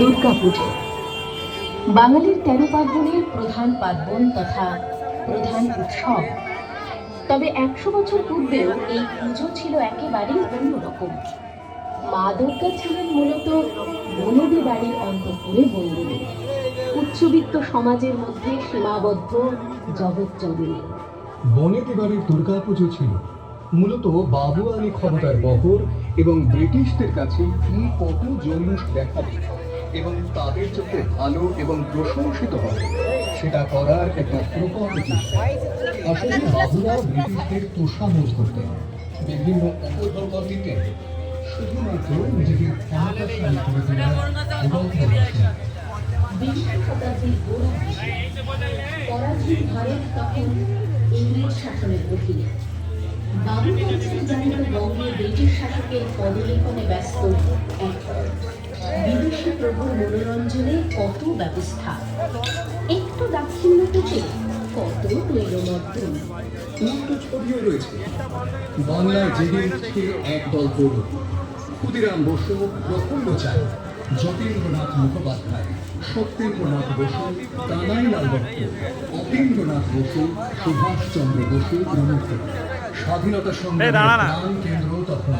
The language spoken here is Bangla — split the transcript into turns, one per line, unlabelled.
দুর্গাপুজো বাঙালির তেরো পার্বণের প্রধান পার্বণ তথা প্রধান উৎসব। তবে একশো বছর পূর্বেও এই পুজো ছিল একেবারেই অন্যরকম। মা দুর্গা ছিলেন মূলত বনদি বাড়ির অন্তপুরে বন্দিনী উচ্চবিত্ত সমাজের মধ্যে সীমাবদ্ধ জগৎ জগিনী
বনেদি বাড়ির দুর্গাপুজো ছিল। মূলত বাবু আলী ক্ষমতার বহর এবং ব্রিটিশদের কাছে কি কত জৌলুস দেখাবে এবং তাদের চোখে ভালো এবং প্রশংসিত হবে। সেটা করার একটা প্রকট চেষ্টা। ব্রিটিশদের তোষামোজ করতেন। বিভিন্ন উপদ্রব শুধুমাত্র নিজেদের ক্ষমতাশালী করে
তখন ইংরেজ শাসনের অধীনে। বাবু জানিত বঙ্গে ব্রিটিশ শাসকের পদলেখনে ব্যস্ত এক। বিদেশি প্রভুর মনোরঞ্জনে কত ব্যবস্থা? একটু দাক্ষিণ্যটুকে কত তৈলমর্দন
উল্টো ছবিও রয়েছে। বাংলায় জেগে উঠছে একদল তরুণ। ক্ষুদিরাম বসু প্রফুল্ল চায় যতীন্দ্রনাথ মুখোপাধ্যায় সত্যেন্দ্রনাথ বসু কানাইলাল দত্ত অতীন্দ্রনাথ বসু সুভাষচন্দ্র বসু প্রমুখ। স্বাধীনতা সংগ্রামের প্রাণ কেন্দ্র তখন।